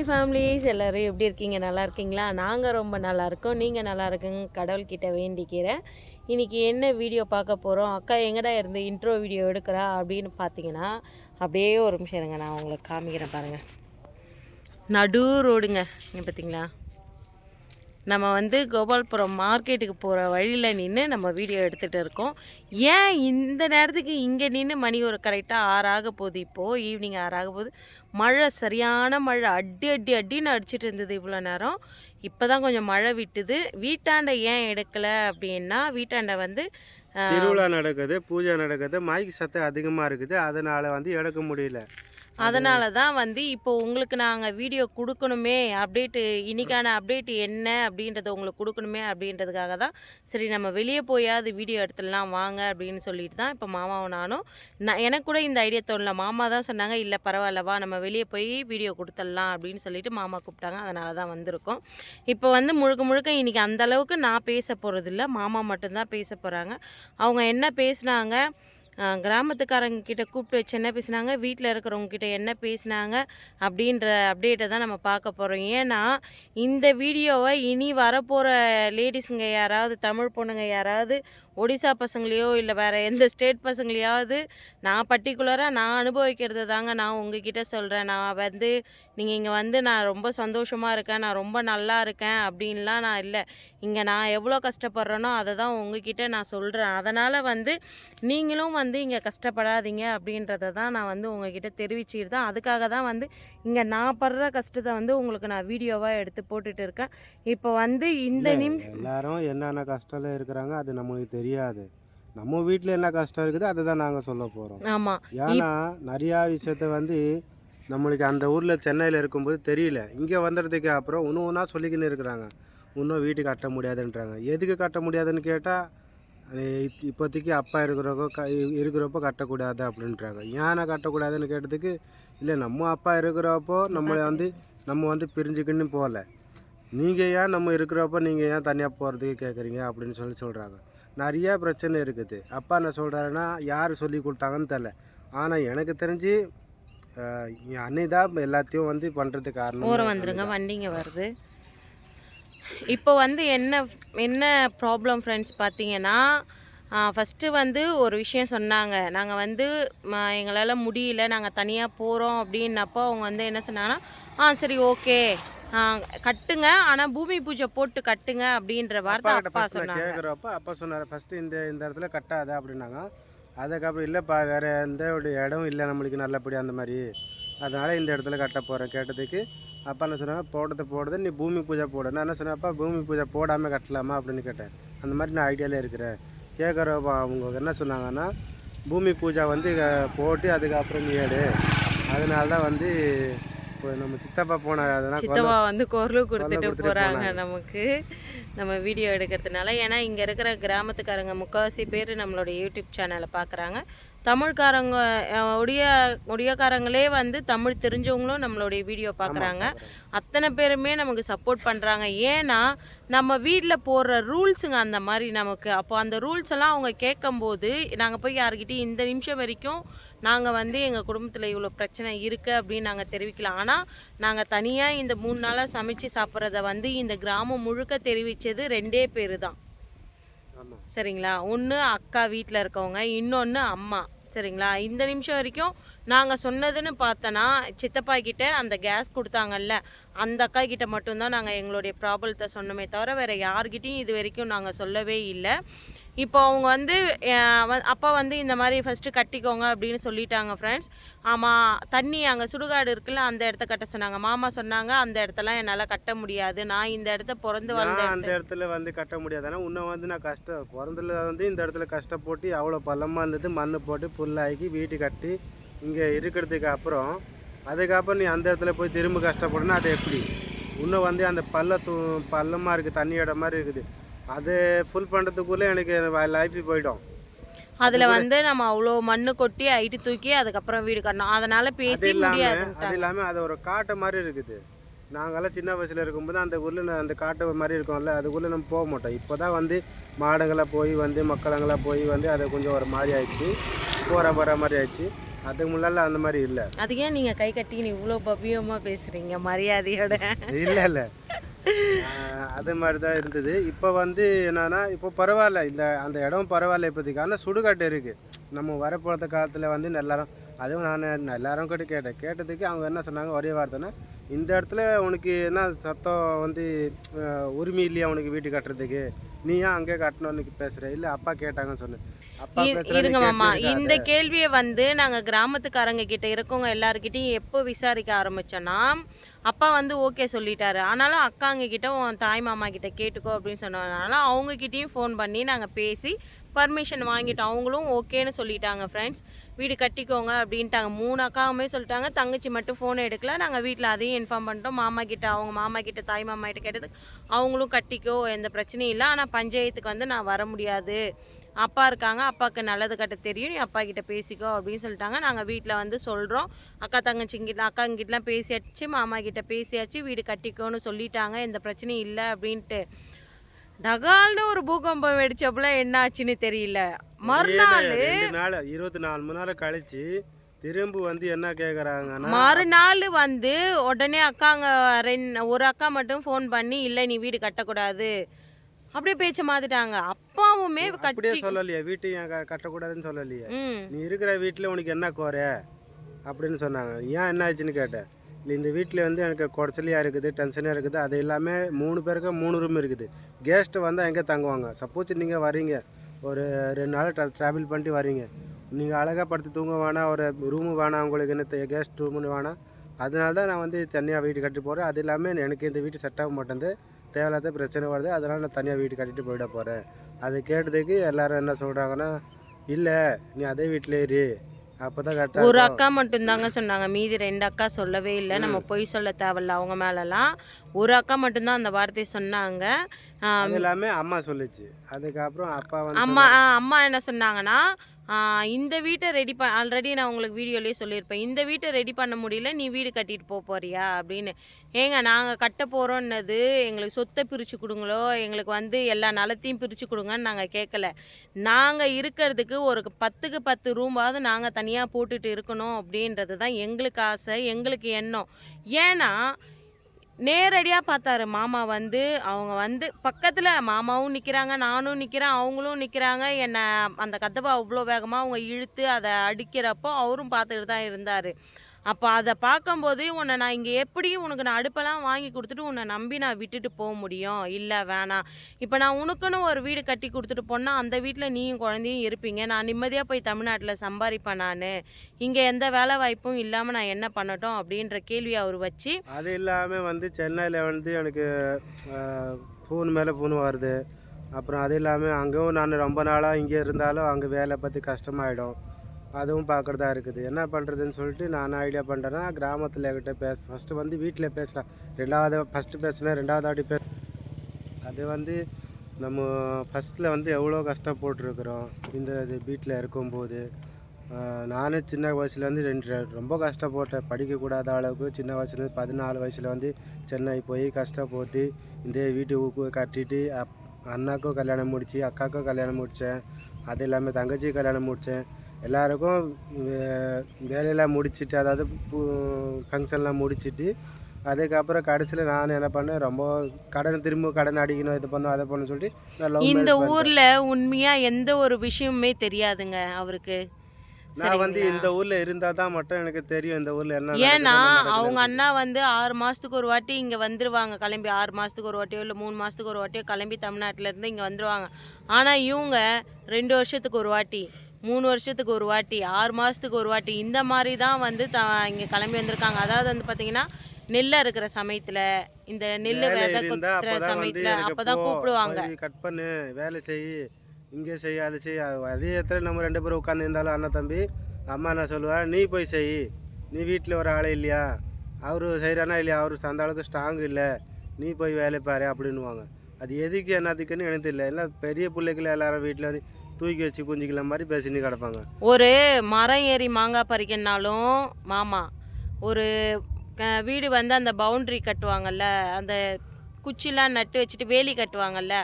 Hi families எல்லோரும் எப்படி இருக்கீங்க? நல்லா இருக்கீங்களா? நாங்கள் ரொம்ப நல்லா இருக்கோம். நீங்கள் நல்லா இருக்குங்க. கடவுள்கிட்ட வேண்டிக்கிறேன். இன்றைக்கி என்ன வீடியோ பார்க்க போகிறோம் அக்கா எங்கடா இருந்து இன்ட்ரோ வீடியோ எடுக்கிறா அப்படின்னு பார்த்தீங்கன்னா அப்படியே ஒரு நிமிஷம் இருங்க. நான் உங்களுக்கு காமிக்கிறேன் பாருங்கள் நடு ரோடுங்க இங்கே பார்த்தீங்களா? நம்ம வந்து கோபால்புரம் மார்க்கெட்டுக்கு போகிற வழியில் நின்று நம்ம வீடியோ எடுத்துகிட்டு இருக்கோம். ஏன் இந்த நேரத்துக்கு இங்கே நின்று மணி ஒரு கரெக்டாக ஆறாக போகுது? இப்போது ஈவினிங் ஆறாக போகுது. மழை சரியான மழை. அடி அடி அடின்னு அடிச்சிட்டு இருந்தது இவ்வளோ நேரம். இப்போ தான் கொஞ்சம் மழை விட்டுது. வீட்டாண்ட ஏன் எடுக்கலை அப்படின்னா வீட்டாண்ட வந்து ஆஹ், திருவிழா நடக்குது பூஜை நடக்குது. மைக் சத்தம் அதிகமாக இருக்குது. அதனால் வந்து எடுக்க முடியல. அதனால தான் வந்து இப்போ உங்களுக்கு நாங்கள் வீடியோ கொடுக்கணுமே அப்டேட்டு இன்னைக்கான அப்டேட் என்ன அப்படின்றத உங்களுக்கு கொடுக்கணுமே அப்படின்றதுக்காக தான் சரி நம்ம வெளியே போயாவது வீடியோ எடுத்துடலாம் வாங்க அப்படின்னு சொல்லிட்டு தான் இப்போ மாமாவும் நானும் நான் எனக்கு கூட இந்த ஐடியா தோணல. மாமா தான் சொன்னாங்க இல்லை பரவாயில்லவா நம்ம வெளியே போய் வீடியோ கொடுத்துடலாம் அப்படின்னு சொல்லிட்டு மாமா கூப்பிட்டாங்க. அதனால தான் வந்திருக்கோம். இப்போ வந்து முழுக்க முழுக்க இன்றைக்கி அந்தளவுக்கு நான் பேச போகிறதில்ல மாமா மட்டும்தான் பேச போகிறாங்க அவங்க என்ன பேசுனாங்க கிராமத்துக்காரங்க கிட்ட கூப்பிட்டு வச்சு என்ன பேசுனாங்க? வீட்டில் இருக்கிறவங்க கிட்ட என்ன பேசுனாங்க? அப்படின்ற அப்டேட்டை தான் நம்ம பார்க்க போகிறோம் ஏன்னா இந்த வீடியோவை இனி வரப்போகிற லேடிஸுங்க யாராவது தமிழ் பொண்ணுங்க யாராவது ஒடிசா பசங்களையோ இல்லை வேறு எந்த ஸ்டேட் பசங்களையாவது நான் பர்டிகுலராக நான் அனுபவிக்கிறத தாங்க நான் உங்ககிட்ட சொல்கிறேன் நான் வந்து நீங்கள் இங்கே வந்து நான் ரொம்ப சந்தோஷமாக இருக்கேன். நான் ரொம்ப நல்லா இருக்கேன் அப்படின்லாம் நான் இல்லை. இங்கே நான் எவ்வளோ கஷ்டப்படுறேனோ அதை தான் உங்ககிட்ட நான் சொல்கிறேன் அதனால் வந்து நீங்களும் வந்து இங்கே கஷ்டப்படாதீங்க அப்படின்றத தான் நான் வந்து உங்ககிட்ட தெரிவிச்சுட்டு தான் அதுக்காக தான் வந்து இங்கே நான் படுற கஷ்டத்தை வந்து உங்களுக்கு நான் வீடியோவாக எடுத்து போட்டுட்டு இருக்கேன். இப்போ வந்து இந்த நிம் எல்லாரும் என்னென்ன கஷ்டம்ல இருக்கிறாங்க அது நமக்கு தெரியாது. நம்ம வீட்டில் என்ன கஷ்டம் இருக்குது அதை தான் நாங்கள் சொல்ல போகிறோம் ஆமாம் ஏன்னா நிறையா விஷயத்த வந்து நம்மளுக்கு அந்த ஊரில் சென்னையில் இருக்கும்போது தெரியல. இங்கே வந்துடுறதுக்கு அப்புறம் ஒன்று ஒன்றா சொல்லிக்கின்னு இருக்கிறாங்க. இன்னும் வீட்டு கட்ட முடியாதுன்றாங்க. எதுக்கு கட்ட முடியாதுன்னு கேட்டால் இப்போதைக்கு அப்பா இருக்கிறப்போ க இருக்கிறப்போ கட்டக்கூடாது அப்படின்றாங்க. ஏன்னா கட்டக்கூடாதுன்னு கேட்டதுக்கு இல்லை நம்ம அப்பா இருக்கிறப்போ நம்மளை வந்து நம்ம வந்து பிரிஞ்சுக்கின்னு போகல. நீங்கள் ஏன் நம்ம இருக்கிறப்போ நீங்கள் ஏன் தனியாக போகிறதுக்கு கேட்குறீங்க அப்படின்னு சொல்லி சொல்கிறாங்க நிறைய பிரச்சனை இருக்குது. அப்பா என்ன சொல்கிறாருன்னா யார் சொல்லி கொடுத்தாங்கன்னு தெரில ஆனால் எனக்கு தெரிஞ்சு என் அன்னை தான் எல்லாத்தையும் வந்து பண்ணுறதுக்கு காரணம். ஓரம் வந்துருங்க வண்டிங்க வருது. இப்போ வந்து என்ன என்ன ப்ராப்ளம் ஃப்ரெண்ட்ஸ் பார்த்தீங்கன்னா ஃபஸ்ட்டு வந்து ஒரு விஷயம் சொன்னாங்க. நாங்கள் வந்து எங்களால் முடியல நாங்கள் தனியாக போகிறோம் அப்படின்னப்போ அவங்க வந்து என்ன சொன்னாங்கன்னா ஆ சரி ஓகே. கட்டுங்க. ஆனால் பூமி பூஜை போட்டு கட்டுங்க. அப்படின்ற வார்த்தை அப்பா சொன்னாங்க. அப்பா சொன்னார் ஃபஸ்ட்டு இந்த இந்த இடத்துல கட்டாத அப்படின்னாங்க. அதுக்கப்புறம் இல்லைப்பா வேறு எந்த ஒரு இடம் இல்லை நம்மளுக்கு நல்லபடி அந்த மாதிரி. அதனால் இந்த இடத்துல கட்ட போகிறேன் கேட்டதுக்கு அப்பா என்ன சொன்னாங்க போடுறது போடுறது நீ பூமி பூஜை போடு. நான் என்ன சொன்னேன் அப்பா பூமி பூஜை போடாமல் கட்டலாமா? அப்படின்னு கேட்டேன். அந்த மாதிரி நான் ஐடியாவில் இருக்கிறேன். கேட்குறப்ப அவங்க என்ன சொன்னாங்கன்னா பூமி பூஜை வந்து போட்டு அதுக்கப்புறம் நீ எடு. அதனால தான் வந்து இப்போ நம்ம சித்தப்பா போன அதனால் சித்தப்பா வந்து குரலு கொடுத்துட்டு கொடுத்துட்டு போகிறாங்க நமக்கு. நம்ம வீடியோ எடுக்கிறதுனால ஏன்னா இங்கே இருக்கிற கிராமத்துக்காரங்க முக்கால்வாசி பேர் நம்மளோட யூடியூப் சேனலை பார்க்குறாங்க தமிழ்காரங்க ஒடிய ஒடியக்காரங்களே வந்து தமிழ் தெரிஞ்சவங்களும் நம்மளுடைய வீடியோ பார்க்குறாங்க அத்தனை பேருமே நமக்கு சப்போர்ட் பண்ணுறாங்க ஏன்னா நம்ம வீட்டில் போடுற ரூல்ஸுங்க அந்த மாதிரி நமக்கு. அப்போ அந்த ரூல்ஸ் எல்லாம் அவங்க கேட்கும்போது நாங்கள் போய் யார்கிட்டயும் இந்த நிமிஷம் வரைக்கும் நாங்கள் வந்து எங்கள் குடும்பத்தில் இவ்வளோ பிரச்சனை இருக்குது அப்படின்னு நாங்கள் தெரிவிக்கலாம் ஆனால் நாங்கள் தனியாக இந்த மூணு நாளாக சமைச்சு சாப்பிட்றத வந்து இந்த கிராமம் முழுக்க தெரிவித்தது ரெண்டே பேர் தான் சரிங்களா? ஒன்று அக்கா வீட்டில் இருக்கவங்க இன்னொன்று அம்மா. சரிங்களா? இந்த நிமிஷம் வரைக்கும் நாங்கள் சொன்னதுன்னு பார்த்தோன்னா சித்தப்பா கிட்டே அந்த கேஸ் கொடுத்தாங்கல்ல அந்த அக்கா கிட்ட மட்டும்தான் நாங்கள் எங்களுடைய ப்ராப்ளத்தை சொன்னோமே தவிர வேறு யார்கிட்டையும் இது வரைக்கும் நாங்கள் சொல்லவே இல்லை. இப்போ அவங்க வந்து அப்பா வந்து இந்த மாதிரி ஃபஸ்ட்டு கட்டிக்கோங்க அப்படின்னு சொல்லிட்டாங்க ஃப்ரெண்ட்ஸ் ஆமாம் தண்ணி அங்கே சுடுகாடு இருக்குல்ல அந்த இடத்த கட்ட சொன்னாங்க. மாமா சொன்னாங்க அந்த இடத்தெல்லாம் என்னால் கட்ட முடியாது. நான் இந்த இடத்த பிறந்து வளர்ந்த நான் அந்த இடத்துல வந்து கட்ட முடியாதுன்னா இன்னும் வந்து நான் கஷ்டம் பிறந்ததுல வந்து இந்த இடத்துல கஷ்டப்பட்டு அவ்வளோ பள்ளமாக இருந்தது. மண் போட்டு புல்லாக்கி வீட்டு கட்டி இங்கே இருக்கிறதுக்கு அப்புறம் அதுக்கப்புறம் நீ அந்த இடத்துல போய் திரும்ப கஷ்டப்படணும் அது எப்படி? இன்னும் வந்து அந்த பள்ள தூ பள்ளமாக இருக்குது தண்ணி இடம் மாதிரி இருக்குது. அது ஃபுல் பண்ணுறதுக்குள்ளே எனக்கு லைஃப் போயிடும். அதுல வந்து நம்ம அவ்வளோ மண்ணு கொட்டி ஐட்டு தூக்கி அதுக்கப்புறம் வீடு கட்டணும். அதனால அது பேசி முடியாது. அது இல்லாமல் அது ஒரு காட்டை மாதிரி இருக்குது. நாங்கெல்லாம் சின்ன வயசில் இருக்கும்போது அந்த ஊரில் அந்த காட்டு மாதிரி இருக்கும்ல அதுக்குள்ளே நம்ம போக மாட்டோம். இப்போ தான் வந்து மாடுங்களாம் போய் வந்து மக்களுங்களாம் போய் வந்து அதை கொஞ்சம் ஒரு மாதிரி ஆயிடுச்சு. போகிற போகிற மாதிரி ஆயிடுச்சு. அதுக்கு முன்னால அந்த மாதிரி இல்லை. அது ஏன் நீங்கள் கை கட்டின்னு இவ்வளோ பவ்யமாக பேசுகிறீங்க மரியாதையோட? இல்லை இல்லை. அது மாதிரி தான் இருந்தது. இப்போ வந்து என்னன்னா இப்போ பரவாயில்ல. இந்த அந்த இடம் பரவாயில்ல இப்போதைக்கு ஆனால் சுடுகாட்டு இருக்குது நம்ம வரப்போகிற காலத்தில் வந்து எல்லாரும் அதுவும் நான் எல்லாரும் கிட்ட கேட்டேன். கேட்டதுக்கு அவங்க என்ன சொன்னாங்க ஒரே வார்த்தைன்னா இந்த இடத்துல உனக்கு என்ன சத்தம் வந்து உரிமை இல்லையா உனக்கு வீட்டு கட்டுறதுக்கு? நீ ஏன் அங்கே கட்டணும்னு பேசுகிற இல்லை அப்பா கேட்டாங்கன்னு சொன்னேன். இருங்க மாமா. இந்த கேள்வியை வந்து நாங்கள் கிராமத்துக்காரங்க கிட்ட இருக்கவங்க எல்லாருக்கிட்டையும் எப்போ விசாரிக்க ஆரம்பிச்சோன்னா அப்பா வந்து ஓகே சொல்லிட்டாரு. ஆனாலும் அக்காங்க கிட்ட உன் தாய் மாமா கிட்ட கேட்டுக்கோ அப்படின்னு சொன்னதுனால அவங்கக்கிட்டேயும் ஃபோன் பண்ணி நாங்கள் பேசி பர்மிஷன் வாங்கிட்டோம். அவங்களும் ஓகேன்னு சொல்லிட்டாங்க ஃப்ரெண்ட்ஸ் வீடு கட்டிக்கோங்க அப்படின்ட்டாங்க. மூணு அக்காவுமே சொல்லிட்டாங்க. தங்கச்சி மட்டும் ஃபோன் எடுக்கல. நாங்கள் வீட்டில் அதையும் இன்ஃபார்ம் பண்ணிட்டோம். மாமா கிட்ட அவங்க மாமா கிட்ட தாய் மாமா கிட்ட கேட்டது அவங்களும் கட்டிக்கோ எந்த பிரச்சனையும் இல்லை. ஆனால் பஞ்சாயத்துக்கு வந்து நான் வர முடியாது. அப்பா இருக்காங்க அப்பாவுக்கு நல்லது கட்ட தெரியும் நீ அப்பா கிட்ட பேசிக்கோ அப்படின்னு சொல்லிட்டாங்க. நாங்கள் வீட்டில் வந்து சொல்கிறோம் அக்கா தங்கச்சிங்கிட்ட அக்காங்கிட்டலாம் பேசியாச்சு மாமா கிட்ட பேசியாச்சு வீடு கட்டிக்கோன்னு சொல்லிட்டாங்க. எந்த பிரச்சனையும் இல்லை அப்படின்ட்டு. டகால்னு ஒரு பூகம்பம் வெடிச்சப்பல என்ன ஆச்சுன்னு தெரியல. மறுநாள் நாள் இருபத்தி நாலு மணி நேரம் கழிச்சு திரும்ப வந்து என்ன கேட்குறாங்கன்னா மறுநாள் வந்து உடனே அக்காங்க ரெண்டு ஒரு அக்கா மட்டும் ஃபோன் பண்ணி இல்லை நீ வீடு கட்டக்கூடாது. அப்படியே பேச்ச மாத்திட்டாங்க. அப்பாவுமே அப்படியே சொல்லலையே வீட்டையும் கட்டக்கூடாதுன்னு சொல்லலையே. நீ இருக்கிற வீட்டில் உனக்கு என்ன குறை அப்படின்னு சொன்னாங்க. ஏன் என்ன ஆச்சுன்னு கேட்டேன் இல்லை இந்த வீட்டில் வந்து எனக்கு குடச்சலியாக இருக்குது டென்ஷனாக இருக்குது அது எல்லாமே மூணு பேருக்கு மூணு ரூம் இருக்குது. கெஸ்ட்டு வந்தால் எங்கே தங்குவாங்க? சப்போஸ் நீங்கள் வரீங்க ஒரு ரெண்டு நாள் ட்ரா ட்ராவல் பண்ணிட்டு வரீங்க நீங்கள் அழகாக படுத்து தூங்க வேணாம் ஒரு ரூமு வேணாம் உங்களுக்கு என்ன கெஸ்ட் ரூமுன்னு வேணாம். அதனால தான் நான் வந்து தனியாக வீடு கட்டி போகிறேன் அது இல்லாமல் எனக்கு இந்த வீட்டு செட் ஆக மாட்டேங்குது. தேவையில்லாத பிரச்சனை வருது. அதனால் நான் தனியாக வீடு கட்டிட்டு போயிட போகிறேன் அது கேட்டதுக்கு எல்லாரும் என்ன சொல்கிறாங்கன்னா இல்லை நீ அதே வீட்டிலே இரு. அப்போ தான் கரெக்டாக ஒரு அக்கா மட்டும்தாங்க சொன்னாங்க. மீதி ரெண்டு அக்கா சொல்லவே இல்லை. நம்ம பொய் சொல்ல தேவையில்ல அவங்க மேலலாம். ஒரு அக்கா மட்டும்தான் அந்த வார்த்தையை சொன்னாங்க. அது எல்லாமே அம்மா சொல்லுச்சு. அதுக்கப்புறம் அப்பா வந்து அம்மா அம்மா என்ன சொன்னாங்கன்னா இந்த வீட்டை ரெடி ப ஆல்ரெடி நான் உங்களுக்கு வீடியோலேயே சொல்லியிருப்பேன். இந்த வீட்டை ரெடி பண்ண முடியல. நீ வீடு கட்டிட்டு போக போறியா? அப்படின்னு. ஏங்க நாங்கள் கட்ட போகிறோன்னது எங்களுக்கு சொத்தை பிரித்து கொடுங்களோ எங்களுக்கு வந்து எல்லா நிலத்தையும் பிரித்து கொடுங்கன்னு நாங்கள் கேட்கல நாங்கள் இருக்கிறதுக்கு ஒரு பத்துக்கு பத்து ரூமாவது நாங்கள் தனியாக போட்டுட்டு இருக்கணும் அப்படின்றது தான் எங்களுக்கு ஆசை எங்களுக்கு எண்ணம். ஏன்னா நேரடியாக பார்த்தாரு மாமா வந்து அவங்க வந்து பக்கத்தில் மாமாவும் நிற்கிறாங்க நானும் நிற்கிறேன் அவங்களும் நிற்கிறாங்க என்னை அந்த கதவை அவ்வளோ வேகமாக அவங்க இழுத்து அதை அடிக்கிறப்போ அவரும் பார்த்துட்டு தான் இருந்தார். அப்போ அதை பார்க்கும்போது உன்னை நான் இங்கே எப்படியும் உனக்கு நான் அடுப்பெல்லாம் வாங்கி கொடுத்துட்டு உன்னை நம்பி நான் விட்டுட்டு போக முடியும்? இல்லை வேணாம். இப்போ நான் உனக்குன்னு ஒரு வீடு கட்டி கொடுத்துட்டு போனால் அந்த வீட்டில் நீயும் குழந்தையும் இருப்பீங்க. நான் நிம்மதியாக போய் தமிழ்நாட்டில் சம்பாதிப்பேன் நான். இங்கே எந்த வேலை வாய்ப்பும் இல்லாமல் நான் என்ன பண்ணட்டும்? அப்படின்ற கேள்வி அவர் வச்சு அது இல்லாமல் வந்து சென்னையில் வந்து எனக்கு ஃபோன் மேலே ஃபோன் வருது. அப்புறம் அது இல்லாமல் அங்கேயும் நான் ரொம்ப நாளாக இங்கே இருந்தாலும் அங்கே வேலை பற்றி கஷ்டமாயிடும். அதுவும் பார்க்குறதா இருக்குது. என்ன பண்ணுறதுன்னு சொல்லிட்டு நான் ஐடியா பண்ணுறேன்னா கிராமத்தில் கிட்ட பேச. ஃபஸ்ட்டு வந்து வீட்டில் பேசலாம். ரெண்டாவது ஃபஸ்ட்டு பேசினேன் ரெண்டாவது ஆடி பே அது வந்து நம்ம ஃபஸ்ட்டில் வந்து எவ்வளோ கஷ்டப்பட்டுருக்குறோம். இந்த இது வீட்டில் இருக்கும்போது நானும் நானே சின்ன வயசுல வந்து ரெண்டு ரொம்ப கஷ்டப்பட்டேன். படிக்கக்கூடாத அளவுக்கு சின்ன வயசுலேருந்து பதினாலு வயசில் வந்து சென்னை போய் கஷ்டப்பட்டு இந்த வீட்டு கட்டிட்டு அப் அண்ணாக்கும் கல்யாணம் முடிச்சு அக்காவுக்கும் கல்யாணம் முடித்தேன் அது இல்லாமல் தங்கச்சி கல்யாணம் முடித்தேன் எல்லாருக்கும் வேலையெல்லாம் முடிச்சிட்டு அதாவது ஃபங்க்ஷன்லாம் முடிச்சிட்டு அதுக்கப்புறம் கடைசியில் நான் என்ன பண்ணேன் ரொம்ப கடன் திரும்ப கடன் அடிக்கணும் இது பண்ணணும் அதை பண்ணணும் சொல்லிட்டு இந்த. ஊர்ல உண்மையா எந்த ஒரு விஷயமுமே தெரியாதுங்க அவருக்கு நான் வந்து இந்த ஊர்ல இருந்தா தான் மட்டும் எனக்கு தெரியும் இந்த ஊர்ல என்ன ஏன்னா அவங்க. அண்ணா வந்து ஆறு மாசத்துக்கு ஒரு வாட்டி இங்க வந்துருவாங்க. கிளம்பி ஆறு மாசத்துக்கு ஒரு வாட்டியோ இல்லை மூணு மாசத்துக்கு ஒரு வாட்டியோ கிளம்பி தமிழ்நாட்டுல இருந்து இங்க வந்துருவாங்க. ஆனா இவங்க ரெண்டு வருஷத்துக்கு ஒரு வாட்டி மூணு வருஷத்துக்கு ஒரு வாட்டி ஆறு மாசத்துக்கு ஒரு வாட்டி இந்த மாதிரி தான் வந்து த இங்க கிளம்பி வந்திருக்காங்க. அதாவது வந்து பாத்தீங்கன்னா நெல் இருக்கிற சமயத்துல இந்த நெல் வேலை விதை கொத்துற சமயத்துல எனக்கு அப்பதான் போ, கூப்பிடுவாங்க. கட் பண்ணு வேலை செய். இங்கே செய் அது செய். அதே இடத்துல நம்ம ரெண்டு பேரும் உட்காந்து இருந்தாலும் அண்ணன் தம்பி அம்மா என்ன சொல்லுவா? நீ போய் செய். நீ வீட்டில் ஒரு ஆளே இல்லையா? அவர் செய்கிறானா இல்லையா? அவர் அந்த அளவுக்கு ஸ்ட்ராங் இல்லை. நீ போய் வேலை பாரு அப்படின்னுவாங்க. அது எதுக்கு என்னதுக்குன்னு எனக்கு தெரியல. எல்லாம் பெரிய பிள்ளைகள் எல்லாரும் வீட்டில் வந்து தூக்கி வச்சு குஞ்சிக்கல மாதிரி பேசின்னு கிடப்பாங்க. ஒரு மரம் ஏறி மாங்காய் பறிக்கனாலும் மாமா ஒரு வீடு வந்து அந்த பவுண்ட்ரி கட்டுவாங்கல்ல அந்த குச்சிலாம் நட்டு வச்சுட்டு வேலி கட்டுவாங்கல்ல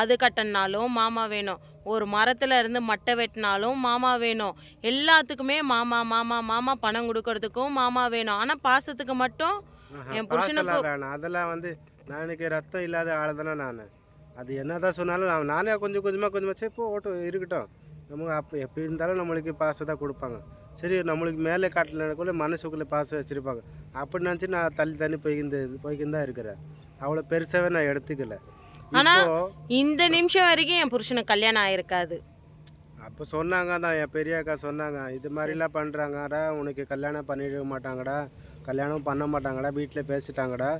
அது கட்டினாலும் மாமா வேணும். ஒரு மரத்துல இருந்து மட்டை வெட்டினாலும் மாமா வேணும். எல்லாத்துக்குமே மாமா மாமா மாமா பணம் கொடுக்கறதுக்கும் மாமா வேணும். ஆனா பாசத்துக்கு மட்டும் என் புருஷனுக்கு- வேணாம். அதெல்லாம் வந்து நான் எனக்கு ரத்தம் இல்லாத ஆள் தானே நான். அது என்னதான் சொன்னாலும் நான் நானே கொஞ்சம் கொஞ்சமாக கொஞ்சமாக சரி போ ஓட்டும் இருக்கட்டும். நமக்கு அப்போ எப்படி இருந்தாலும் நம்மளுக்கு பாசம் தான் கொடுப்பாங்க. சரி நம்மளுக்கு மேலே காட்டலனாக்குள்ள மனசுக்குள்ளே பாசம் வச்சுருப்பாங்க. அப்படி நினச்சி நான் தள்ளி தள்ளி போய்க்கிந்து போய்க்கின்னு தான் இருக்கிறேன். அவ்வளோ பெருசாகவே நான் எடுத்துக்கல. ஆனா- இந்த நிமிஷம் வரைக்கும் என் புருஷனுக்கு கல்யாணம் ஆயிருக்காது. அப்போ சொன்னாங்க தான் என் பெரிய அக்கா சொன்னாங்க இது மாதிரிலாம் பண்ணுறாங்கடா உனக்கு கல்யாணம் பண்ணிட மாட்டாங்கடா. கல்யாணம் பண்ண மாட்டாங்கடா வீட்டில் பேசிட்டாங்கடா.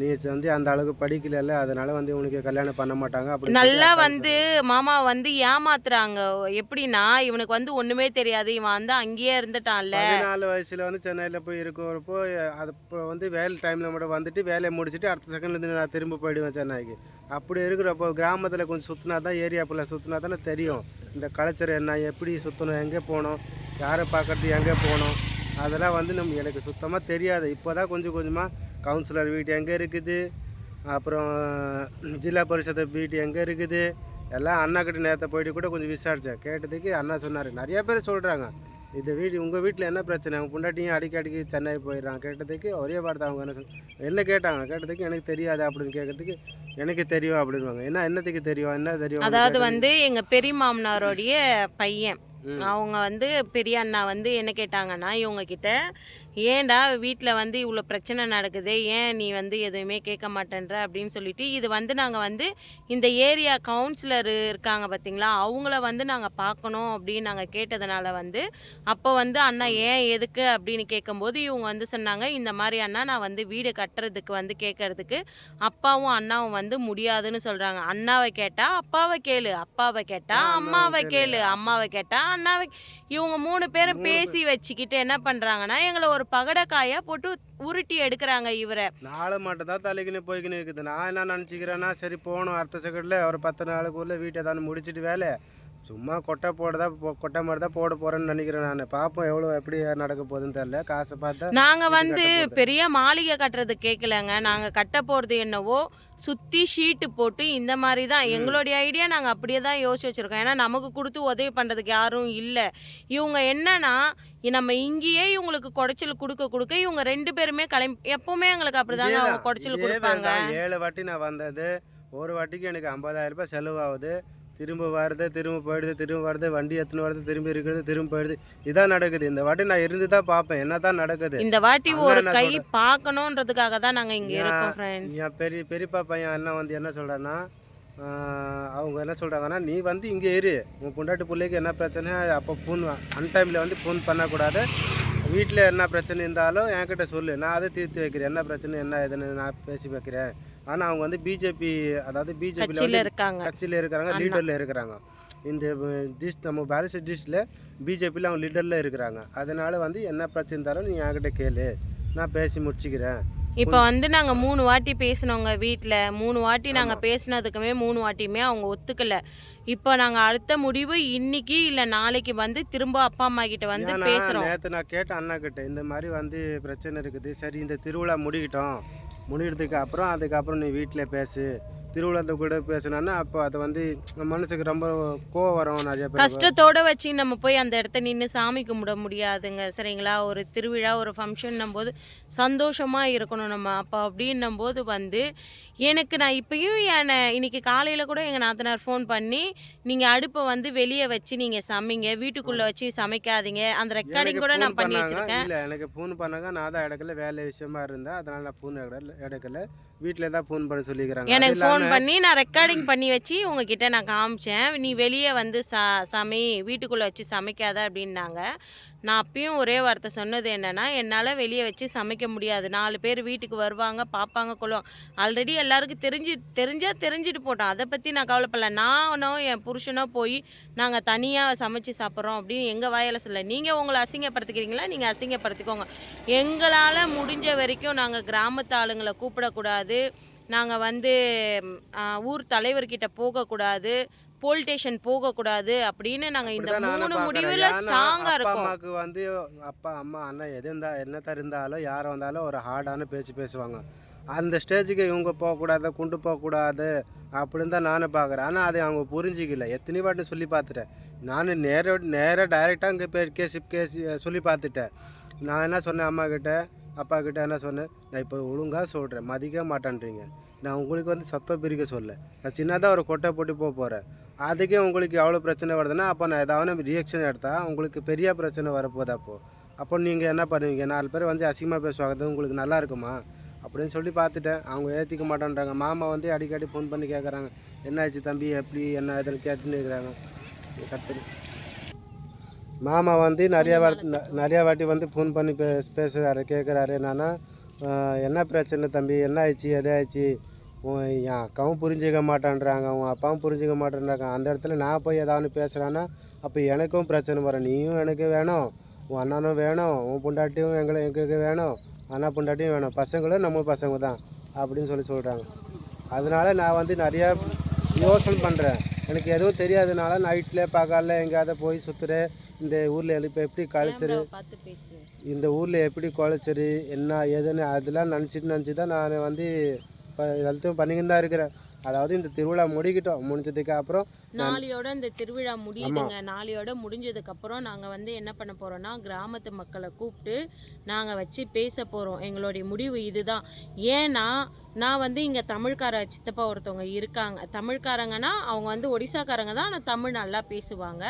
நீ வந்து அந்த அளவுக்கு படிக்கல அதனால வந்து உனக்கு கல்யாணம் பண்ண மாட்டாங்க அப்படி நல்லா வந்து மாமா வந்து ஏமாத்துறாங்க. எப்படின்னா இவனுக்கு வந்து ஒண்ணுமே தெரியாது. இவன் வந்து அங்கேயே இருந்துட்டான்ல. பதினாலு வயசுல வந்து சென்னையில் போய் இருக்கிறப்போ அது வந்து வேலை டைமில் மட்டும் வந்துட்டு வேலையை முடிச்சுட்டு அடுத்த செகண்ட்லேருந்து நான் திரும்ப போயிடுவேன் சென்னைக்கு. அப்படி இருக்கிறப்போ கிராமத்தில் கொஞ்சம் சுற்றினா தான் ஏரியாக்குள்ளே சுற்றினா தானே தெரியும். இந்த கல்ச்சர் என்ன எப்படி சுற்றணும் எங்கே போகணும் யாரை பார்க்கறது எங்கே போகணும். அதெல்லாம் வந்து நம்ம எனக்கு சுத்தமாக தெரியாது. இப்போ தான் கொஞ்சம் கொஞ்சமாக கவுன்சிலர் வீட்டு எங்கே இருக்குது? அப்புறம் ஜில்லா பரிஷத்து வீட்டு எங்கே இருக்குது? எல்லாம் அண்ணா கிட்ட நேரத்தை போயிட்டு கூட கொஞ்சம் விசாரித்தேன் கேட்டதுக்கு அண்ணா சொன்னார். நிறைய பேர் சொல்கிறாங்க இந்த வீடு உங்கள் வீட்டில் என்ன பிரச்சனை? உங்கள் பொண்டாட்டியும் அடிக்கடி அடிக்கடி சென்னை போயிடுறாங்க கேட்டதுக்கு ஒரே வார்த்தை அவங்க என்ன என்ன கேட்டாங்க? கேட்டதுக்கு எனக்கு தெரியாது அப்படின்னு கேட்கறதுக்கு எனக்கு தெரியும் அப்படின்வாங்க என்ன என்னத்துக்கு தெரியும்? என்ன தெரியும்? அதாவது வந்து எங்க பெரிய மாமனாரோடைய பையன். அவங்க வந்து பெரிய அண்ணா வந்து என்ன கேட்டாங்கன்னா இவங்க கிட்ட ஏன்டா வீட்டில் வந்து இவ்வளோ பிரச்சனை நடக்குது? ஏன் நீ வந்து எதுவுமே கேட்க மாட்டேன்ற? அப்படின்னு சொல்லிட்டு இது வந்து நாங்கள் வந்து இந்த ஏரியா கவுன்சிலர் இருக்காங்க பார்த்தீங்களா அவங்கள வந்து நாங்கள் பார்க்கணும் அப்படின்னு நாங்கள் கேட்டதுனால வந்து அப்போ வந்து அண்ணா ஏன் எதுக்கு அப்படின்னு கேட்கும்போது இவங்க வந்து சொன்னாங்க இந்த மாதிரி அண்ணா நான் வந்து வீடு கட்டுறதுக்கு வந்து கேட்கறதுக்கு அப்பாவும் அண்ணாவும் வந்து முடியாதுன்னு சொல்கிறாங்க அண்ணாவை கேட்டால் அப்பாவை கேளு. அப்பாவை கேட்டால் அம்மாவை கேளு. அம்மாவை கேட்டால் அண்ணாவை இவங்க மூணு பேரும் பேசி வச்சுக்கிட்டு என்ன பண்ணுறாங்கன்னா எங்களை ஒரு பகடக்காயை போட்டு உருட்டி எடுக்கிறாங்க இவரை. நாலு மட்டும் தான் தலைக்குன்னு போய்க்கின்னு இருக்குது. நான் என்ன நினச்சிக்கிறேன்னா சரி போகணும் அடுத்த செகண்டில். ஒரு பத்து நாளுக்குள்ளே வீட்டை தானே முடிச்சிட்டு வேலை. சும்மா கொட்டை போடதா கொட்டை மாதிரி தான் போட போகிறேன்னு நினைக்கிறேன் நான். பார்ப்போம் எவ்வளோ எப்படி நடக்க போகுதுன்னு தெரியல. காசை பார்த்தா நாங்க வீடு வந்து. பெரிய மாளிகை கட்டுறது கேட்கலங்க நாங்க கட்ட போறது என்னவோ சுத்தி ஷீட்டு போட்டு இந்த மாதிரி தான் எங்களுடைய ஐடியா நாங்க அப்படியே தான் யோசிச்சு வச்சிருக்கோம். ஏன்னா நமக்கு கொடுத்து உதவி பண்றதுக்கு யாரும் இல்ல. இவங்க என்னன்னா நம்ம இங்கேயே இவங்களுக்கு குடைச்சல் கொடுக்க கொடுக்க இவங்க ரெண்டு பேருமே கிளம்பி எப்பவுமே எங்களுக்கு அப்படிதாங்க அவங்க குடைச்சல் கொடுப்பாங்க. ஏழு வாட்டி நான் வந்தது. ஒரு வாட்டிக்கு எனக்கு 50000 ரூபாய் செலவாகுது. திரும்ப வருது திரும்ப போயிடுது திரும்ப வருது வண்டி எத்தனை வருது திரும்ப இருக்கிறது திரும்ப போயிடுது. இதான் நடக்குது. இந்த வாட்டி நான் இருந்து தான் பார்ப்பேன். என்ன தான் நடக்குது? இந்த வாட்டி ஒரு கை. பார்க்கணுன்றதுக்காக தான் நாங்க இங்க இருக்கோம் என் பெரிய பெரியப்பா பையன் என்ன வந்து என்ன சொல்கிறான்னா அவங்க என்ன சொல்கிறாங்கன்னா நீ வந்து இங்கே இரு. உன் பொண்டாட்டி பிள்ளைக்கு என்ன பிரச்சனை அப்போ ஃபோன் அன்டைமில் வந்து ஃபோன் பண்ணக்கூடாது. வீட்டில் என்ன பிரச்சனை இருந்தாலும் என்கிட்ட சொல்லு. நான் அதை தீர்த்து வைக்கிறேன். என்ன பிரச்சனை என்ன ஏதுன்னு நான் பேசி வைக்கிறேன். ஆனால் அவங்க வந்து பிஜேபி அதாவது பிஜேபியில் இருக்காங்க. கட்சியில் இருக்கிறாங்க. லீடரில் இருக்கிறாங்க இந்த டிஸ் நம்ம பாரிஸ்டர் டிஸ்டில் பிஜேபியில் அவங்க லீடரில் இருக்கிறாங்க அதனால வந்து என்ன பிரச்சனை இருந்தாலும் நீ என்கிட்ட கேளு. நான் பேசி முடிச்சுக்கிறேன். இப்போ வந்து நாங்க மூணு வாட்டி பேசினோங்க வீட்ல. மூணு வாட்டி நாங்க பேசினதுக்குமே மூணு வாட்டியுமே அவங்க ஒத்துக்கல. இப்போ நாங்க அடுத்த முடிவு இன்னைக்கு இல்ல நாளைக்கு வந்து திரும்ப அப்பா அம்மா கிட்ட வந்து பேசுறோம். நேற்று நான் கேட்டேன் அண்ணா கிட்ட இந்த மாதிரி வந்து பிரச்சனை இருக்குது. சரி இந்த திருவிழா முடிக்கட்டும். முடிகிறதுக்கு அப்புறம் அதுக்கப்புறம் நீ வீட்டில் பேசு. திருவிழாத்தை கூட பேசுனான்னா அப்போ அது வந்து மனசுக்கு ரொம்ப கோவம் வரும் நிறைய பேர் கஷ்டத்தோட வச்சு நம்ம போய் அந்த இடத்த நின்று சாமி கும்பிட முடியாதுங்க சரிங்களா? ஒரு திருவிழா ஒரு ஃபங்க்ஷன் போது சந்தோஷமா இருக்கணும் நம்ம. அப்போ அப்படின்னும் போது வந்து எனக்கு நான் இப்பயும் என் இன்னைக்கு காலையில கூட எங்க நாத்தனார் ஃபோன் பண்ணி நீங்க அடுப்பை வந்து வெளியே வச்சு நீங்க சமைங்க வீட்டுக்குள்ள வச்சு சமைக்காதீங்க. அந்த ரெக்கார்டிங் கூட நான் பண்ணி வச்சிருக்கேன். இல்லை எனக்கு ஃபோன் பண்ணாங்க. நான் தான் இடக்கல வேலை விஷயமா இருந்தேன் அதனால நான் ஃபோன் எடுக்கல. வீட்டில் தான் ஃபோன் பண்ண சொல்லிக்கிறாங்க. எனக்கு ஃபோன் பண்ணி நான் ரெக்கார்டிங் பண்ணி வச்சு உங்ககிட்ட நான் காமிச்சேன். நீ வெளியே வந்து ச சமை வீட்டுக்குள்ளே வச்சு சமைக்காத அப்படின்னாங்க. நான் அப்பயும் ஒரே வார்த்தை சொன்னது என்னென்னா என்னால் வெளியே வச்சு சமைக்க முடியாது. நாலு பேர் வீட்டுக்கு வருவாங்க பார்ப்பாங்க கொள்ளுவாங்க ஆல்ரெடி எல்லாருக்கும் தெரிஞ்சு தெரிஞ்சால் தெரிஞ்சுட்டு போட்டோம். அதை பற்றி நான் கவலைப்படல. நானோ என் புருஷனோ போய் நாங்கள் தனியாக சமைச்சு சாப்பிட்றோம் அப்படின்னு எங்கள் வாயால் சொல்ல நீங்கள் உங்களை அசிங்கப்படுத்திக்கிறீங்களா? நீங்கள் அசிங்கப்படுத்திக்கோங்க. எங்களால் முடிஞ்ச வரைக்கும் நாங்கள் கிராமத்து ஆளுங்களை கூப்பிடக்கூடாது. நாங்கள் வந்து ஊர் தலைவர்கிட்ட போகக்கூடாது. போலீஸ் ஸ்டேஷன் போகக்கூடாது அப்படின்னு நாங்கள் இந்த மூணு. முடிவில் ஸ்ட்ராங்காக இருக்கோம். அம்மாவுக்கு வந்து அப்பா அம்மா அண்ணன் எது இருந்தா என்னத்த இருந்தாலும் யார் வந்தாலும் ஒரு ஹார்டான பேச்சு பேசுவாங்க. அந்த ஸ்டேஜுக்கு இவங்க போகக்கூடாது கொண்டு போகக்கூடாது அப்படின்னு தான் நானும் பார்க்குறேன். ஆனால் அதை அவங்க புரிஞ்சிக்கல. எத்தனை வாட்டி சொல்லி பார்த்துட்டேன். நான் நேர நேராக டைரெக்டாக இங்கே போய் கேஸ் கேஸ் சொல்லி பார்த்துட்டேன். நான் என்ன சொன்னேன் அம்மா கிட்ட அப்பா கிட்ட என்ன சொன்னேன்? நான் இப்போ ஒழுங்காக சொல்கிறேன் மதிக்க மாட்டேன்றீங்க. நான் உங்களுக்கு வந்து சத்தம் பிரிக்க சொல்ல. நான் சின்னதாக ஒரு கொட்டை போட்டு போக போகிறேன் அதுக்கே உங்களுக்கு எவ்வளோ பிரச்சனை வருதுன்னா அப்போ நான் ஏதாவது ரியாக்ஷன் எடுத்தால் உங்களுக்கு பெரிய பிரச்சனை வரப்போகுது அப்போது அப்போ நீங்கள் என்ன பண்ணுவீங்க? நாலு பேர் வந்து அசிங்கமாக பேசுவாங்க. அது உங்களுக்கு நல்லா இருக்குமா? அப்படின்னு சொல்லி பார்த்துட்டேன். அவங்க ஏற்றிக்க மாட்டேன்றாங்க. மாமா வந்து அடிக்கடி ஃபோன் பண்ணி கேட்குறாங்க என்னாச்சு தம்பி? எப்படி? என்ன இதில் கேட்டுன்னு இருக்கிறாங்க. மாமா வந்து நிறையா வாட்டி நிறையா வாட்டி வந்து ஃபோன் பண்ணி பே பேசுகிறாரு கேட்குறாரு என்னன்னா என்ன பிரச்சனை தம்பி? என்ன ஆயிடுச்சு? எதை ஆயிடுச்சு? உன் என் அக்காவும் புரிஞ்சுக்க மாட்டேன்றாங்க. உன் அப்பாவும் புரிஞ்சுக்க மாட்டேன்றாங்க. அந்த இடத்துல நான் போய் ஏதாவது பேசுகிறேன்னா அப்போ எனக்கும் பிரச்சனை வரும். நீயும் எனக்கு வேணும். உன் அண்ணனும் வேணும். உன் பொண்டாட்டியும் எங்களை எங்களுக்கு வேணும். அண்ணா பொண்டாட்டியும் வேணும். பசங்களும் நம்ம பசங்க தான் அப்படின்னு சொல்லி சொல்கிறாங்க அதனால் நான் வந்து நிறையா யோசனை பண்ணுறேன் எனக்கு எதுவும் தெரியாதனால நைட்டில் பகலில் எங்கேயாவது போய் சுற்றுறேன் இந்த ஊரில் இப்போ எப்படி கழிச்சிரு? பார்த்து பேசு. இந்த ஊரில் எப்படி குழச்சரு என்ன ஏதுன்னு அதெல்லாம் நினச்சிட்டு நினச்சி தான் நான் வந்து எல்லாத்தையும் பண்ணிக்கிட்டு தான் இருக்கிறேன். அதாவது இந்த திருவிழா முடிக்கட்டும். முடிஞ்சதுக்கு அப்புறம் நாளையோட இந்த திருவிழா முடியுதுங்க. நாளையோட முடிஞ்சதுக்கு அப்புறம் நாங்க வந்து என்ன பண்ண போறோம்னா கிராமத்து மக்களை கூப்பிட்டு நாங்க வச்சு பேச போறோம். எங்களுடைய முடிவு இதுதான். ஏன்னா நான் வந்து இங்க தமிழ்கார சித்தப்பா ஒருத்தவங்க இருக்காங்க. தமிழ்காரங்கன்னா அவங்க வந்து ஒடிசாக்காரங்க தான் ஆனால் தமிழ் நல்லா பேசுவாங்க.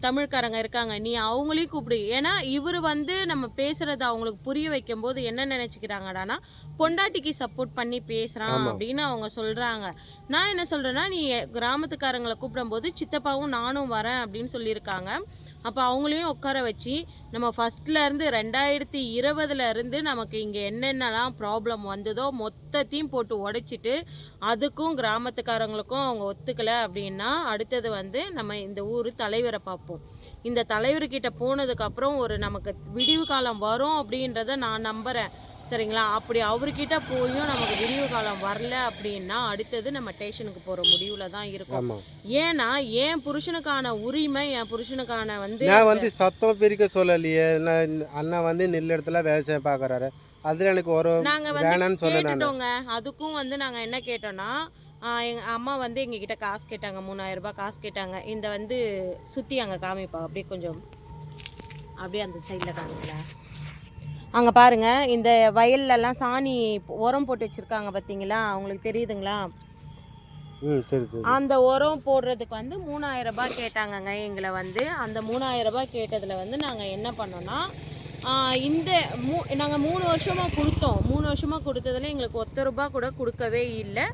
தமிழ்காரங்க இருக்காங்க. நீ அவங்களையும் கூப்பிடு. ஏன்னா இவர் வந்து நம்ம பேசுறது அவங்களுக்கு புரிய வைக்கும் போது என்ன நினைச்சுக்கிறாங்கடானா பொண்டாட்டிக்கு சப்போர்ட் பண்ணி பேசுறான் ஆமா. அப்படின்னு அவங்க சொல்றாங்க. நான் என்ன சொல்றேன்னா நீ கிராமத்துக்காரங்களை கூப்பிடும்போது சித்தப்பாவும் நானும் வரேன் அப்படின்னு சொல்லியிருக்காங்க. அப்போ அவங்களையும் உட்கார வச்சு நம்ம ஃபர்ஸ்ட்ல இருந்து ரெண்டாயிரத்தி இருபதுல இருந்து நமக்கு இங்க என்னென்னலாம் ப்ராப்ளம் வந்ததோ மொத்தத்தையும் போட்டு உடைச்சிட்டு அதுக்கும் கிராமத்துக்காரங்களுக்கும் அவங்க ஒத்துக்கல அப்படின்னா அடுத்தது வந்து நம்ம இந்த ஊர் தலைவரை பார்ப்போம். இந்த தலைவர்கிட்ட போனதுக்கு அப்புறம் ஒரு நமக்கு விடிவு காலம் வரும் அப்படின்றத நான் நம்புறேன். சரிங்களா? அப்படி அவர்கிட்ட போயும் நமக்கு விடிவு காலம் வரல அப்படின்னா அடுத்தது நம்ம ஸ்டேஷனுக்கு போற முடிவுல தான் இருக்கும். ஏன்னா என் புருஷனுக்கான உரிமை என் புருஷனுக்கான வந்து நான் வந்து சத்தம் பிரிக்க சொல்லலையே. அண்ணன் வந்து நெல் இடத்துல விவசாயம் பார்க்குறாரு. அதில் எனக்கு ஒரு நாங்க வந்து கேட்டுட்டோங்க. அதுக்கும் வந்து நாங்க என்ன கேட்டோம்னா எங்க அம்மா வந்து எங்ககிட்ட காசு கேட்டாங்க. மூணாயிரம் ரூபாய் காசு கேட்டாங்க. இந்த வந்து சுத்தி அங்க காமிப்பா. அப்படியே கொஞ்சம் அப்படியே அந்த சைடில் காமிக்கல அங்க பாருங்க இந்த வயல்ல எல்லாம் சாணி உரம் போட்டு வச்சிருக்காங்க பாத்தீங்களா? உங்களுக்கு தெரியுதுங்களா? அந்த உரம் போடுறதுக்கு வந்து மூணாயிரம் ரூபாய் கேட்டாங்கங்க எங்களை வந்து. அந்த மூணாயிரம் ரூபாய் கேட்டதில் வந்து நாங்கள் என்ன பண்ணோம்னா ஆஹ் இந்த மூ நாங்கள் மூணு வருஷமாக கொடுத்தோம். மூணு வருஷமாக கொடுத்ததுல எங்களுக்கு ஒத்த ரூபாய் கூட கொடுக்கவே இல்லை.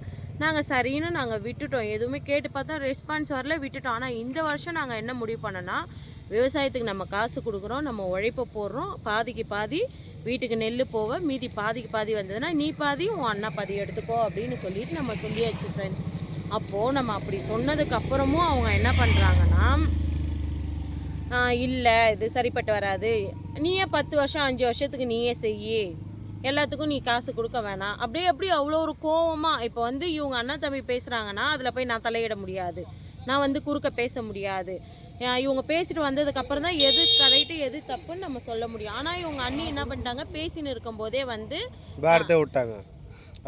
நாங்கள் சரின்னு நாங்கள் விட்டுட்டோம். எதுவுமே கேட்டு பார்த்தா ரெஸ்பான்ஸ் வரல விட்டுட்டோம். ஆனால் இந்த வருஷம் நாங்கள் என்ன முடிவு பண்ணோன்னா விவசாயத்துக்கு நம்ம காசு கொடுக்குறோம் நம்ம உழைப்பை போடுறோம். பாதிக்கு பாதி வீட்டுக்கு நெல் போக மீதி பாதிக்கு பாதி வந்ததுன்னா நீ பாதி உன் அண்ணா பாதி எடுத்துக்கோ அப்படின்னு சொல்லிட்டு நம்ம சொல்லியாச்சு ஃப்ரெண்ட்ஸ் அப்போது நம்ம அப்படி சொன்னதுக்கு அப்புறமும் அவங்க என்ன பண்ணுறாங்கன்னா இல்லை இது சரிப்பட்டு வராது. நீயே பத்து வருஷம் அஞ்சு வருஷத்துக்கு நீயே செய்யி. எல்லாத்துக்கும் நீ காசு கொடுக்க வேணாம். அப்படியே எப்படி அவ்வளோ ஒரு கோவமாக இப்போ வந்து இவங்க அண்ணன் தம்பி பேசுகிறாங்கன்னா அதில் போய் நான் தலையிட முடியாது. நான் வந்து குறுக்க பேச முடியாது. இவங்க பேசிட்டு வந்ததுக்கு அப்புறம் தான் எது கரெக்டு எது தப்புன்னு நம்ம சொல்ல முடியும். ஆனால் இவங்க அண்ணி என்ன பண்ணிட்டாங்க? பேசின்னு இருக்கும்போதே வந்து வார்த்தை விட்டாங்க.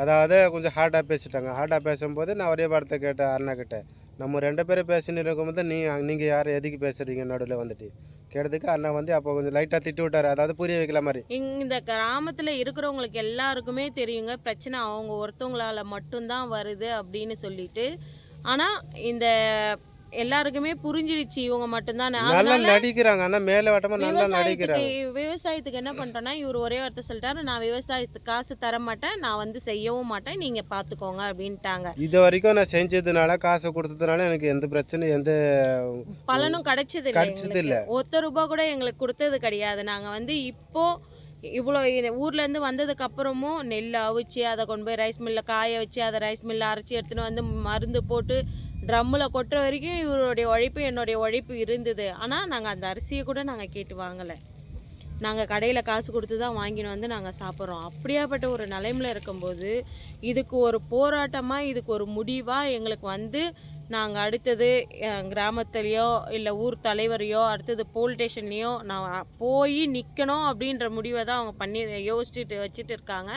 அதாவது கொஞ்சம் ஹார்டாக பேசிட்டாங்க. ஹார்டாக பேசும்போது நான் ஒரே வார்த்தை கேட்டேன் அண்ணா கிட்ட நம்ம ரெண்டு பேரும் பேசின்னு இருக்கும்போது நீ நீங்கள் யார் எதுக்கு பேசுகிறீங்க நடுவில் வந்துட்டு? கேட்டதுக்கு அண்ணா வந்து அப்போ கொஞ்சம் லைட்டாக திட்டு விட்டாரு. அதாவது புரிய வைக்கல மாதிரி. இந்த கிராமத்தில் இருக்கிறவங்களுக்கு எல்லாருக்குமே தெரியுங்க பிரச்சனை அவங்க ஒருத்தவங்களால மட்டும்தான் வருது அப்படின்னு சொல்லிட்டு. ஆனால் இந்த எல்லாருக்குமே புரிஞ்சிடுச்சு இவங்க மட்டும்தான். நல்லா நடிக்கிறாங்க. ஆனால் மேலே வட்டமாக நல்லா நடிக்கிறாங்க. விவசாயத்துக்கு என்ன பண்ணிட்டோன்னா இவர் ஒரே வார்த்தை சொல்லிட்டாரு நான் விவசாயத்துக்கு காசு தர மாட்டேன் நான் வந்து செய்யவும் மாட்டேன் நீங்கள் பார்த்துக்கோங்க அப்படின்ட்டாங்க. இது வரைக்கும் நான் செஞ்சதுனால காசு கொடுத்ததுனால எனக்கு எந்த பிரச்சனையும் எந்த பலனும் கிடைச்சது இல்லை கிடைச்சது இல்ல. ஒத்த ரூபாய் கூட எங்களுக்கு கொடுத்தது கிடையாது. நாங்கள் வந்து இப்போ இவ்வளோ ஊர்லேருந்து வந்ததுக்கு அப்புறமும் நெல் அவிச்சு அதை கொண்டு போய் ரைஸ் மில்லில் காய வச்சு அதை ரைஸ் மில்லில் அரைச்சி எடுத்துன்னு வந்து மருந்து போட்டு ட்ரம்மில் கொட்டுற வரைக்கும் இவருடைய உழைப்பு என்னுடைய உழைப்பு இருந்தது. ஆனால் நாங்கள் அந்த அரிசியை கூட நாங்கள் கேட்டு வாங்கலை. நாங்கள் கடையில் காசு கொடுத்து தான் வாங்கின்னு வந்து நாங்கள் சாப்பிட்றோம். அப்படியாப்பட்ட ஒரு நிலைமையில் இருக்கும்போது இதுக்கு ஒரு போராட்டமாக இதுக்கு ஒரு முடிவாக எங்களுக்கு வந்து நாங்கள் அடுத்தது கிராமத்துலேயோ இல்லை ஊர் தலைவரையோ அடுத்தது போல் ஸ்டேஷன்லேயோ நான் போய் நிற்கணும் அப்படின்ற முடிவை தான் அவங்க பண்ணி யோசிச்சுட்டு வச்சுட்டு இருக்காங்க.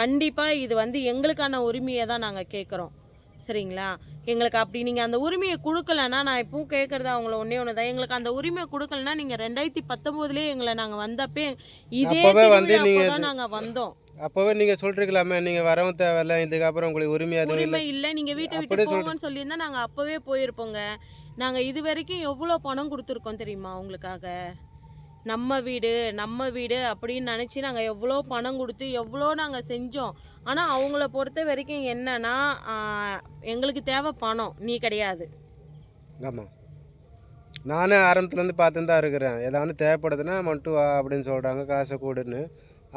கண்டிப்பாக இது வந்து எங்களுக்கான உரிமையை தான் நாங்கள் கேட்குறோம். சரிங்களா? எங்களுக்கு அப்படி நீங்கள் அந்த உரிமையை கொடுக்கலன்னா நான் இப்பவும் கேட்குறது அவங்கள ஒன்றே ஒன்று தான். எங்களுக்கு அந்த உரிமையை கொடுக்கலன்னா நீங்கள் ரெண்டாயிரத்தி பத்தொம்போதுலேயே எங்களை நாங்கள் வந்தப்பே இதே வந்து நீங்க- தான் நாங்கள் வந்தோம். அப்போவே நீங்கள் சொல்லிருக்கலாமே நீங்கள் வரவும் தேவையில்ல இதுக்கப்புறம் உங்களுக்கு உரிமை எதுவும் இல்லை உரிமை இல்லை. நீங்கள் வீட்டை விட்டு போங்கன்னு சொல்லியிருந்தா நாங்கள் அப்போவே போயிருப்போங்க. நாங்கள் இது வரைக்கும் எவ்வளோ பணம் கொடுத்துருக்கோம் தெரியுமா உங்களுக்காக? நம்ம வீடு நம்ம வீடு அப்படின்னு நினச்சி நாங்கள் எவ்வளோ பணம் கொடுத்து எவ்வளோ நாங்கள் செஞ்சோம். ஆனால் அவங்கள பொறுத்த வரைக்கும் என்னன்னா எங்களுக்கு தேவை பணம் நீ கிடையாது. ஆமாம் நானும் ஆரம்பத்துலேருந்து பார்த்துன்னு தான் இருக்கிறேன். ஏதாவது தேவைப்படுதுன்னா மட்டும் வா அப்படின்னு சொல்கிறாங்க காசை கூடுன்னு.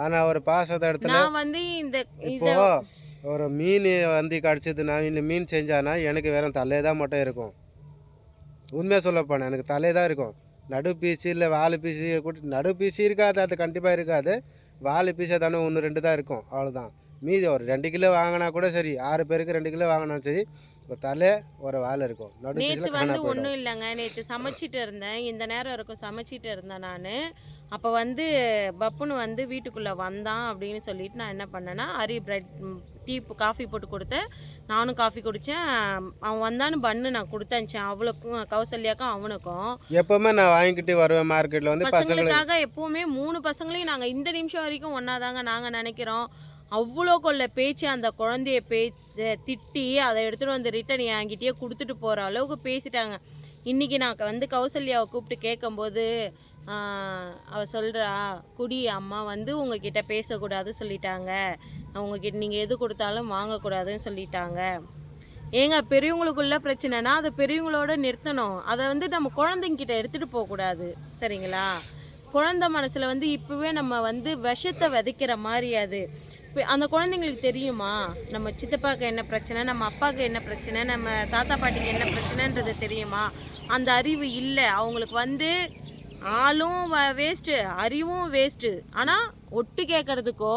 ஆனால் ஒரு பாசத்தை இடத்துல நான் வந்து இந்த இப்போ ஒரு மீன் வந்து கடிச்சதுன்னா இந்த மீன் செஞ்சானா எனக்கு வெறும் தலையே தான் மட்டும் இருக்கும். உண்மையாக சொல்ல போனேன் எனக்கு தலையே தான் இருக்கும். நடு பீஸு இல்லை வால் பீஸு கூட நடு பீஸு இருக்காது அது கண்டிப்பாக இருக்காது. வால் பீஸை தானே ஒன்று ரெண்டு தான் இருக்கும். அவ்வளோதான் மீதி ஒரு ரெண்டு கிலோ வாங்கினா கூட சரி ஆறு பேருக்கு ரெண்டு கிலோ வாங்கினாலும் சரி ஒரு தலை ஒரு வால் இருக்கும். நேற்று வந்து ஒன்றும் இல்லைங்க. நேற்று சமைச்சிட்டு இருந்தேன். இந்த நேரம் இருக்கும் சமைச்சிட்டு இருந்தேன் நான். அப்போ வந்து பப்புனு வந்து வீட்டுக்குள்ளே வந்தான் அப்படின்னு சொல்லிட்டு நான் என்ன பண்ணேன்னா ஹரி பிரெட் டீ காஃபி போட்டு கொடுத்தேன். நானும் காஃபி குடித்தேன் அவன் வந்தான்னு பண்ணு நான் கொடுத்தேன். அவளுக்கும் கௌசல்யாக்கும் அவனுக்கும். எப்போவுமே நான் வாங்கிக்கிட்டு வருவேன் மார்க்கெட்டில் வந்து பசங்களுக்கு பசங்களுக்காக எப்பவுமே மூணு பசங்களையும் நாங்கள் இந்த நிமிஷம் வரைக்கும் ஒன்றாதாங்க நாங்கள் நினைக்கிறோம். அவ்வளோ கொள்ள பேச்சு அந்த குழந்தைய பேச்சு திட்டி அதை எடுத்துகிட்டு வந்து ரிட்டன் என்கிட்டயே கொடுத்துட்டு போகிற அளவுக்கு பேசிட்டாங்க. இன்றைக்கி நான் வந்து கௌசல்யாவை கூப்பிட்டு கேட்கும்போது அவள் அவ சொல்கிறா குடி அம்மா வந்து உங்ககிட்ட பேசக்கூடாது சொல்லிட்டாங்க. உங்ககிட்ட நீங்கள் எது கொடுத்தாலும் வாங்கக்கூடாதுன்னு சொல்லிட்டாங்க. ஏங்க பெரியவங்களுக்குள்ள பிரச்சனைனா அதை பெரியவங்களோட நிறுத்தணும். அதை வந்து நம்ம குழந்தைங்கிட்ட எடுத்துகிட்டு போகக்கூடாது. சரிங்களா? குழந்த மனசில் வந்து இப்போவே நம்ம வந்து விஷத்தை விதைக்கிற மாதிரி அது. அந்த குழந்தைங்களுக்கு தெரியுமா? நம்ம சித்தப்பாவுக்கு என்ன பிரச்சனை நம்ம அப்பாவுக்கு என்ன பிரச்சனை நம்ம தாத்தா பாட்டிக்கு என்ன பிரச்சனைன்றது தெரியுமா? அந்த அறிவு இல்லை. அவங்களுக்கு வந்து ஆளும் வேஸ்ட்டு அறிவும் வேஸ்ட்டு ஆனால் ஒட்டு கேட்கறதுக்கோ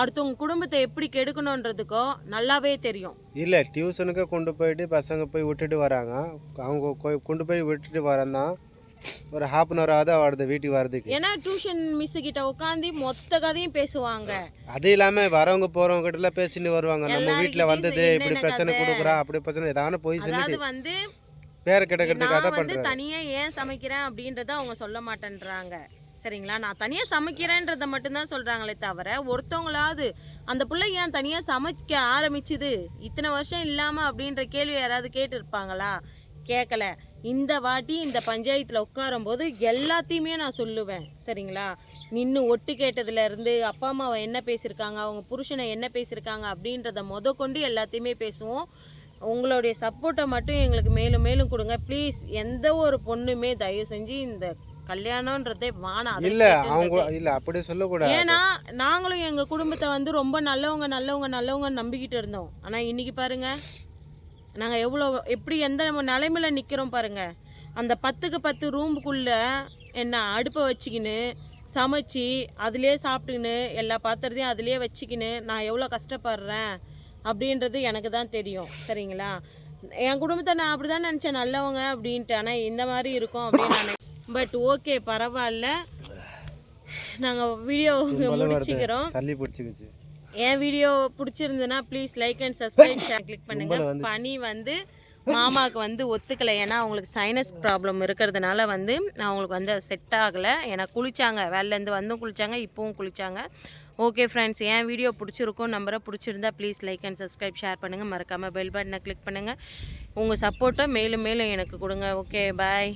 அடுத்தவங்க குடும்பத்தை எப்படி கெடுக்கணுன்றதுக்கோ நல்லாவே தெரியும். இல்லை டியூஷனுக்கு கொண்டு போயிட்டு பசங்க போய் விட்டுட்டு வராங்க. அவங்க கொண்டு போய் விட்டுட்டு வரந்தான் ஒரு ஹாஃப் அன் ஹவர் ஆகுது அவரது வீட்டுக்கு வர்றதுக்கு. ஏன்னா டியூஷன் மிஸ் கிட்ட உட்காந்து மொத்த கதையும் பேசுவாங்க. அது இல்லாமல் வரவங்க போகிறவங்க கிட்டலாம் பேசிட்டு வருவாங்க. நம்ம வீட்டில் வந்தது இப்படி பிரச்சனை கதை? கொடுக்குறான் அப்படி பிரச்சனை ஏதாவது போய் சொல்லிட்டு வந்து பேரை கிடக்கிறதுக்காக தான் தனியா ஏன் சமைக்கிறேன் அப்படின்றத அவங்க சொல்ல மாட்டேன்றாங்க. சரிங்களா? நான் தனியா சமைக்கிறேன்றத மட்டும்தான் சொல்றாங்களே தவிர ஒருத்தவங்களாவது அந்த பிள்ளை ஏன் தனியா சமைக்க ஆரம்பிச்சுது? இத்தனை வருஷம் இல்லாம அப்படின்ற கேள்வி யாராவது கேட்டிருப்பாங்களா? கேட்கல இந்த வாட்டி இந்த பஞ்சாயத்தில் உட்காரும்போது எல்லாத்தையுமே நான் சொல்லுவேன். சரிங்களா? நின்று ஒட்டு கேட்டதுல இருந்து அப்பா அம்மாவை என்ன பேசியிருக்காங்க அவங்க புருஷனை என்ன பேசியிருக்காங்க அப்படின்றத முத கொண்டு எல்லாத்தையுமே பேசுவோம். உங்களுடைய சப்போர்ட்டை மட்டும் எங்களுக்கு மேலும் மேலும் கொடுங்க. ப்ளீஸ் எந்த ஒரு பொண்ணுமே தயவு செஞ்சு இந்த கல்யாணன்றதே வேணாம் இல்லை. அவங்க இல்லை அப்படி சொல்லக்கூடாது. ஏன்னா நாங்களும் எங்க குடும்பத்தை வந்து ரொம்ப நல்லவங்க நல்லவங்க நல்லவங்க நம்பிக்கிட்டு இருந்தோம். ஆனா இன்னைக்கு பாருங்க நாங்க எவ்வளோ எப்படி எந்த நம்ம நிலைமையில நிக்கிறோம் பாருங்க. அந்த பத்துக்கு பத்து ரூமுக்குள்ள என்ன அடுப்பை வச்சுக்கின்னு சமைச்சு அதுலேயே சாப்பிட்டுக்கின்னு எல்லா பாத்திரத்தையும் அதுலேயே வச்சுக்கின்னு நான் எவ்வளோ கஷ்டப்படுறேன் அப்படின்றது எனக்கு தான் தெரியும். சரிங்களா? என் குடும்பத்தை நான் அப்படி தான் நினச்சேன் நல்லவங்க அப்படின்ட்டு. ஆனால் இந்த மாதிரி இருக்கும் அப்படின்னு நான் பட் ஓகே பரவாயில்ல. நாங்கள் வீடியோ முடிச்சுக்கிறோம். என் வீடியோ பிடிச்சிருந்ததுன்னா please like and subscribe share click பண்ணுங்க. பனி வந்து மாமாவுக்கு வந்து ஒத்துக்கலை. ஏன்னா அவங்களுக்கு சைனஸ் ப்ராப்ளம் இருக்கிறதுனால வந்து அவங்களுக்கு வந்து அது செட் ஆகலை. ஏன்னா குளிச்சாங்க. வேலையிலேருந்து வந்தும் குளிச்சாங்க இப்போவும் குளிச்சாங்க. ஓகே ஃப்ரெண்ட்ஸ் என் வீடியோ பிடிச்சிருக்கும் நம்பரை பிடிச்சிருந்தா please like and subscribe share பண்ணுங்கள் மறக்காமல் பெல் பட்டனை கிளிக் பண்ணுங்கள் உங்கள் சப்போர்ட்டை மேலும் மேலும் எனக்கு கொடுங்க. Okay bye